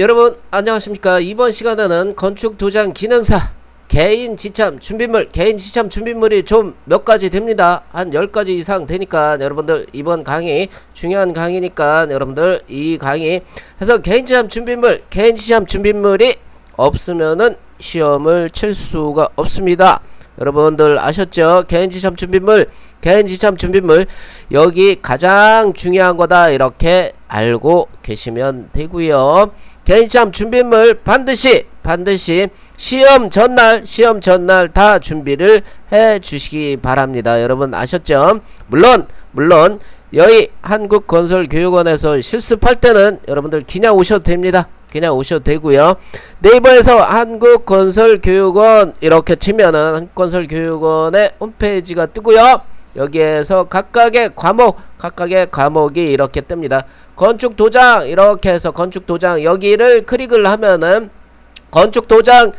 여러분 안녕하십니까? 이번 시간에는 건축 도장 기능사 개인 지참 준비물 개인 지참 준비물이 좀 몇 가지 됩니다. 한 10가지 이상 되니까 여러분들 이번 강의 중요한 강의니까 여러분들 이 강의 해서 개인 지참 준비물 개인 지참 준비물이 없으면은 시험을 칠 수가 없습니다. 여러분들 아셨죠? 개인 지참 준비물 개인 지참 준비물. 여기 가장 중요한 거다. 이렇게 알고 계시면 되고요 개인 시험 준비물 반드시 반드시 시험 전날 시험 전날 다 준비를 해 주시기 바랍니다. 여러분 아셨죠? 물론 물론 여기 한국건설교육원에서 실습할 때는 여러분들 그냥 오셔도 됩니다. 그냥 오셔도 되고요. 네이버에서 한국건설교육원 이렇게 치면은 한국건설교육원의 홈페이지가 뜨고요. 여기에서 각각의 과목 각각의 과목이 이렇게 뜹니다. 건축 도장 이렇게 해서 건축 도장 여기를 클릭을 하면은 건축 도장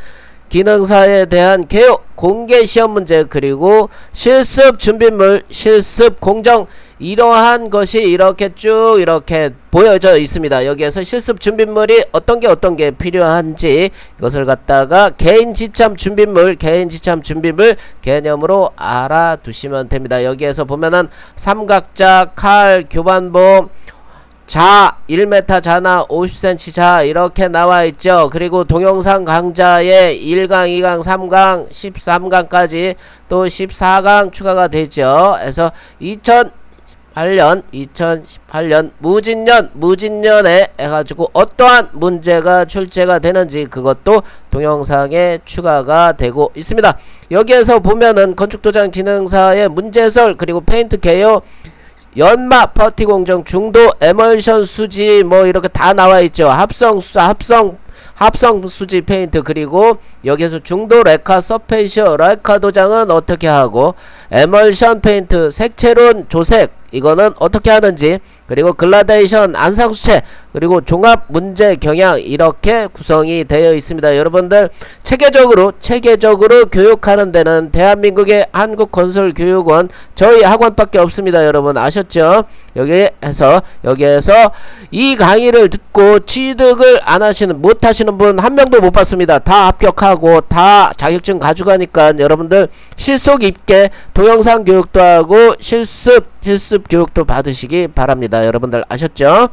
기능사에 대한 개요 공개 시험 문제 그리고 실습 준비물 실습 공정 이러한 것이 이렇게 쭉 이렇게 보여져 있습니다. 여기에서 실습 준비물이 어떤 게 어떤 게 필요한지 이것을 갖다가 개인 지참 준비물 개인 지참 준비물 개념으로 알아두시면 됩니다. 여기에서 보면은 삼각자 칼 교반봉 자 1m 자나 50cm 자 이렇게 나와 있죠 그리고 동영상 강좌에 1강 2강 3강 13강까지 또 14강 추가가 되죠 그래서 2018년 2018년 무진년 무진년에 해가지고 어떠한 문제가 출제가 되는지 그것도 동영상에 추가가 되고 있습니다 여기에서 보면은 건축도장 기능사의 문제설 그리고 페인트 개요 연마 퍼티 공정 중도 에멀션 수지 뭐 이렇게 다 나와 있죠. 합성 수 합성 합성 수지 페인트 그리고 여기서 중도 레카 서페이셔 레카 도장은 어떻게 하고 에멀션 페인트 색채론 조색 이거는 어떻게 하는지 그리고 글라데이션 안상수채 그리고 종합 문제 경향 이렇게 구성이 되어 있습니다. 여러분들 체계적으로 체계적으로 교육하는 데는 대한민국의 한국건설교육원 저희 학원밖에 없습니다. 여러분 아셨죠? 여기에서 여기에서 이 강의를 듣고 취득을 안 하시는 못 하시는 분 한 명도 못 봤습니다. 다 합격하고 다 자격증 가져가니까 여러분들 실속 있게 동영상 교육도 하고 실습 실습 교육도 받으시기 바랍니다. 여러분들 아셨죠?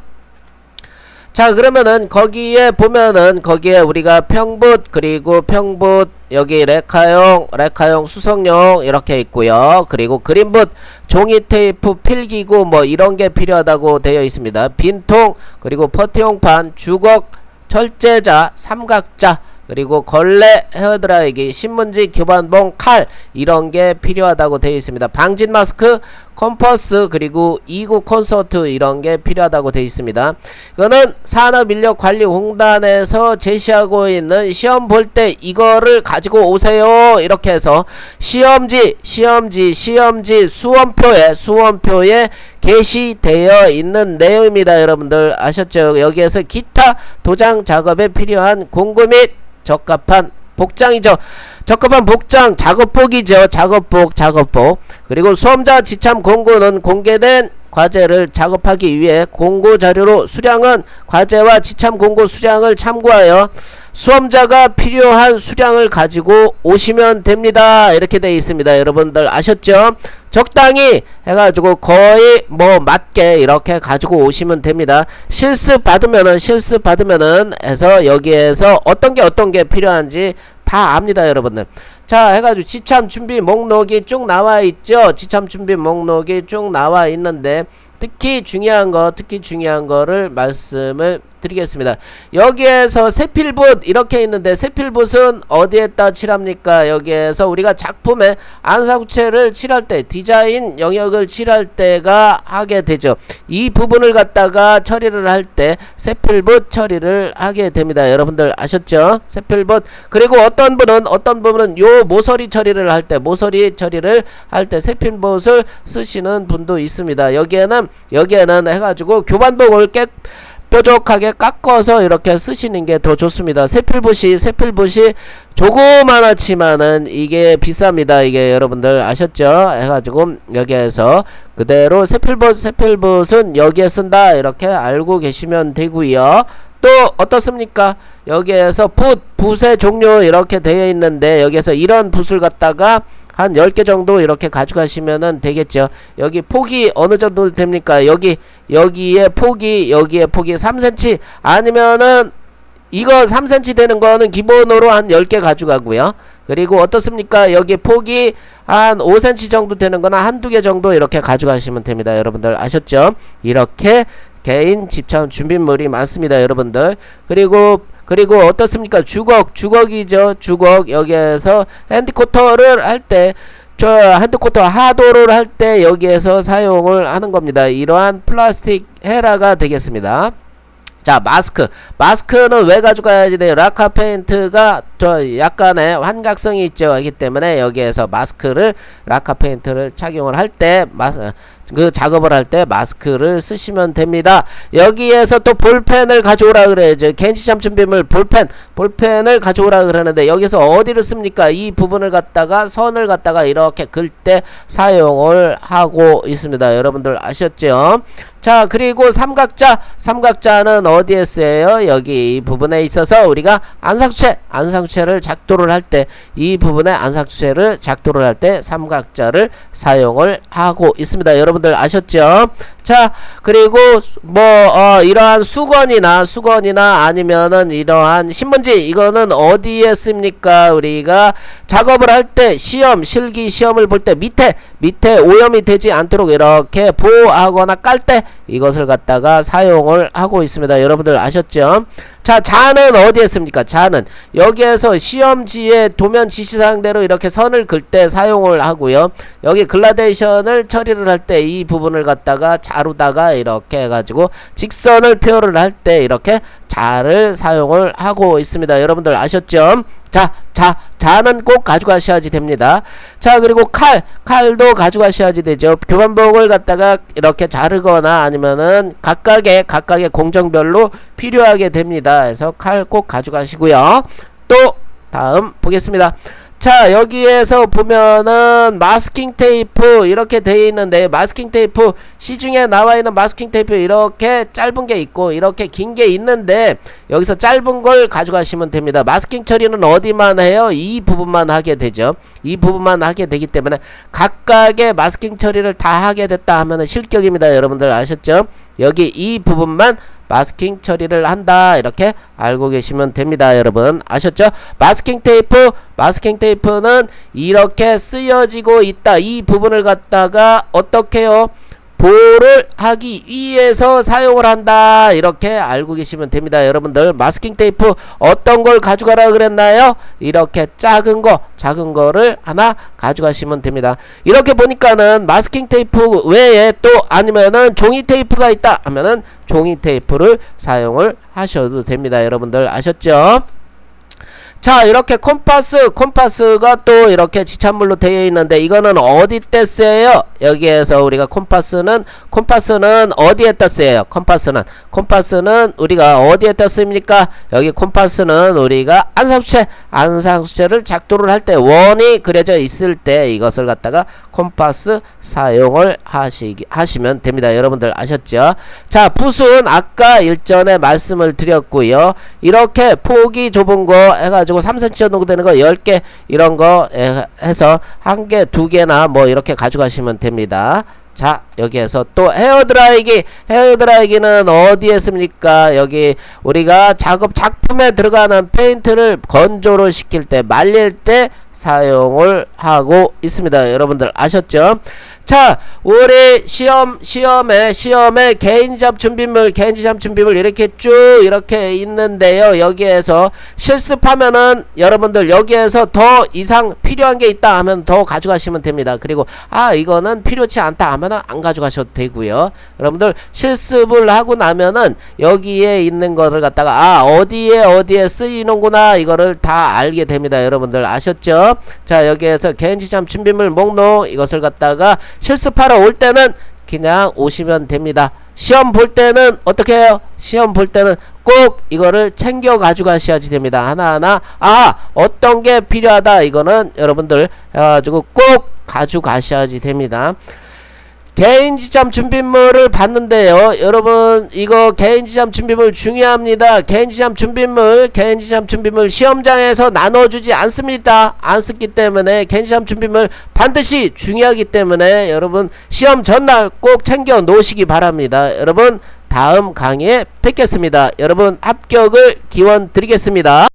자 그러면은 거기에 보면은 거기에 우리가 평붓 그리고 평붓 여기 레카용 레카용 수성용 이렇게 있고요. 그리고 그린붓 종이 테이프 필기구 뭐 이런 게 필요하다고 되어 있습니다. 빈통 그리고 퍼티용판 주걱 철제자 삼각자 그리고 걸레 헤어드라이기 신문지 교반봉 칼 이런 게 필요하다고 되어 있습니다. 방진 마스크 컴퍼스 그리고 이구 콘서트 이런 게 필요하다고 되어 있습니다. 이거는 산업인력관리공단에서 제시하고 있는 시험 볼 때 이거를 가지고 오세요. 이렇게 해서 시험지 시험지 시험지 수험표에 수험표에 게시되어 있는 내용입니다 여러분들. 아셨죠? 여기에서 기타 도장 작업에 필요한 공구 및 적합한 복장이죠. 적합한 복장, 작업복이죠. 작업복, 작업복. 그리고 수험자 지참 공고는 공개된 과제를 작업하기 위해 공고 자료로 수량은 과제와 지참 공고 수량을 참고하여 수험자가 필요한 수량을 가지고 오시면 됩니다. 이렇게 되어 있습니다. 여러분들 아셨죠? 적당히 해가지고 거의 뭐 맞게 이렇게 가지고 오시면 됩니다. 실습 받으면은 실습 받으면은 해서 여기에서 어떤 게 어떤 게 필요한지 다 압니다, 여러분들. 자, 해가지고 지참 준비 목록이 쭉 나와 있죠. 지참 준비 목록이 쭉 나와 있는데 특히 중요한 거, 특히 중요한 거를 말씀을 드리겠습니다. 여기에서 세필붓 이렇게 있는데 세필붓은 어디에다 칠합니까? 여기에서 우리가 작품에 안사구체를 칠할 때 디자인 영역을 칠할 때가 하게 되죠. 이 부분을 갖다가 처리를 할 때 세필붓 처리를 하게 됩니다. 여러분들 아셨죠? 세필붓 그리고 어떤 분은 어떤 부분은 요 모서리 처리를 할 때 모서리 처리를 할 때 세필붓을 쓰시는 분도 있습니다. 여기에는 여기에는 해가지고 교반복을 깨 뾰족하게 깎아서 이렇게 쓰시는 게 더 좋습니다. 세필붓이 세필붓이 조그만하지만은 이게 비쌉니다. 이게 여러분들 아셨죠? 해가지고 여기에서 그대로 세필붓 세필붓은 여기에 쓴다 이렇게 알고 계시면 되고요. 또 어떻습니까? 여기에서 붓, 붓의 종류 이렇게 되어 있는데 여기에서 이런 붓을 갖다가 한 10개 정도 이렇게 가져가시면은 되겠죠. 여기 폭이 어느 정도 됩니까? 여기 여기에 폭이 여기에 폭이 3cm 아니면은 이거 3cm 되는 거는 기본으로 한 10개 가져가고요. 그리고 어떻습니까? 여기 폭이 한 5cm 정도 되는 거나 한두 개 정도 이렇게 가져가시면 됩니다. 여러분들 아셨죠? 이렇게 개인 집착 준비물이 많습니다. 여러분들. 그리고 그리고 어떻습니까? 주걱, 주걱이죠. 주걱. 여기에서 핸드코터를 할 때, 저 핸드코터 하도를 할 때 여기에서 사용을 하는 겁니다. 이러한 플라스틱 헤라가 되겠습니다. 자 마스크 마스크는 왜 가져가야지 돼요 라카 페인트가 저 약간의 환각성이 있죠 그렇기 때문에 여기에서 마스크를 라카 페인트를 착용을 할 때 마스 그 작업을 할 때 마스크를 쓰시면 됩니다. 여기에서 또 볼펜을 가져오라 그래야죠. 겐시샴 준비물 볼펜, 볼펜을 가져오라 그러는데 여기서 어디를 씁니까? 이 부분을 갖다가 선을 갖다가 이렇게 긁때 사용을 하고 있습니다. 여러분들 아셨죠? 자, 그리고 삼각자, 삼각자는 어디에 쓰여요? 여기 이 부분에 있어서 우리가 안상체, 안상체 를 작도를 할 때 이 부분에 안상체를 작도를 할 때 삼각자를 사용을 하고 있습니다. 여러분들 아셨죠? 자, 그리고 뭐 어, 이러한 수건이나 수건이나 아니면은 이러한 신문지 이거는 어디에 씁니까? 우리가 작업을 할 때 시험 실기 시험을 볼 때 밑에 밑에 오염이 되지 않도록 이렇게 보호하거나 깔 때 이것을 갖다가 사용을 하고 있습니다. 여러분들 아셨죠? 자, 자는 어디에 씁니까? 자는 여기에서 시험지에 도면 지시사항대로 이렇게 선을 긋때 사용을 하고요. 여기 글라데이션을 처리를 할 때 이 부분을 갖다가 자루다가 이렇게 해가지고 직선을 표현을 할 때 이렇게 자를 사용을 하고 있습니다. 여러분들 아셨죠? 자, 자, 자는 꼭 가져가셔야지 됩니다. 자, 그리고 칼, 칼도 가져가셔야지 되죠. 교반복을 갖다가 이렇게 자르거나 아니면은 각각의, 각각의 공정별로 필요하게 됩니다. 그래서 칼 꼭 가져가시고요. 또, 다음 보겠습니다. 자 여기에서 보면은 마스킹 테이프 이렇게 되어 있는데 마스킹 테이프 시중에 나와 있는 마스킹 테이프 이렇게 짧은 게 있고 이렇게 긴 게 있는데 여기서 짧은 걸 가져가시면 됩니다. 마스킹 처리는 어디만 해요? 이 부분만 하게 되죠. 이 부분만 하게 되기 때문에 각각의 마스킹 처리를 다 하게 됐다 하면은 실격입니다. 여러분들 아셨죠 여기 이 부분만 마스킹 처리를 한다. 이렇게 알고 계시면 됩니다 여러분. 아셨죠? 마스킹 테이프 마스킹 테이프는 이렇게 쓰여지고 있다. 이 부분을 갖다가 어떻게요 보호를 하기 위해서 사용을 한다. 이렇게 알고 계시면 됩니다. 여러분들 마스킹 테이프 어떤 걸 가져가라 그랬나요? 이렇게 작은 거 작은 거를 하나 가져가시면 됩니다. 이렇게 보니까는 마스킹 테이프 외에 또 아니면은 종이 테이프가 있다 하면은 종이 테이프를 사용을 하셔도 됩니다. 여러분들 아셨죠 자 이렇게 콤파스 콤파스가 또 이렇게 지참물로 되어 있는데 이거는 어디 때 쓰여요? 여기에서 우리가 콤파스는 콤파스는 어디에 다 쓰여요? 콤파스는. 콤파스는 우리가 어디에 다 씁니까? 여기 콤파스는 우리가 안상수체 안상수체를 작도를 할 때 원이 그려져 있을 때 이것을 갖다가 콤파스 사용을 하시기 하시면 됩니다. 여러분들 아셨죠? 자 붓은 아까 일전에 말씀을 드렸고요. 이렇게 폭이 좁은 거 해가지고 3cm 정도 되는 거 10개 이런 거 에, 해서 한 개, 두 개나 뭐 이렇게 가져가시면 됩니다. 자 여기에서 또 헤어드라이기 헤어드라이기는 어디에 씁니까 여기 우리가 작업 작품에 들어가는 페인트를 건조를 시킬 때 말릴 때 사용을 하고 있습니다. 여러분들 아셨죠? 자, 우리 시험 시험에 시험에 개인잡 준비물, 개인잡 준비물 이렇게 쭉 이렇게 있는데요. 여기에서 실습하면은 여러분들 여기에서 더 이상 필요한 게 있다 하면 더 가져가시면 됩니다. 그리고 아 이거는 필요치 않다 하면은 안 가져가셔도 되고요. 여러분들 실습을 하고 나면은 여기에 있는 거를 갖다가 아 어디에 어디에 쓰이는구나 이거를 다 알게 됩니다. 여러분들 아셨죠? 자 여기에서 개인지참 준비물 목록 이것을 갖다가 실습하러 올 때는 그냥 오시면 됩니다. 시험 볼 때는 어떻게 해요? 시험 볼 때는 꼭 이거를 챙겨 가져가셔야지 됩니다. 하나하나 아 어떤 게 필요하다 이거는 여러분들 해가지고 꼭 가져가셔야지 됩니다. 개인 지참 준비물을 봤는데요. 여러분 이거 개인 지참 준비물 중요합니다. 개인 지참 준비물, 개인 지참 준비물 시험장에서 나눠주지 않습니다. 안 쓰기 때문에 개인 지참 준비물 반드시 중요하기 때문에 여러분 시험 전날 꼭 챙겨 놓으시기 바랍니다. 여러분 다음 강의에 뵙겠습니다. 여러분 합격을 기원 드리겠습니다.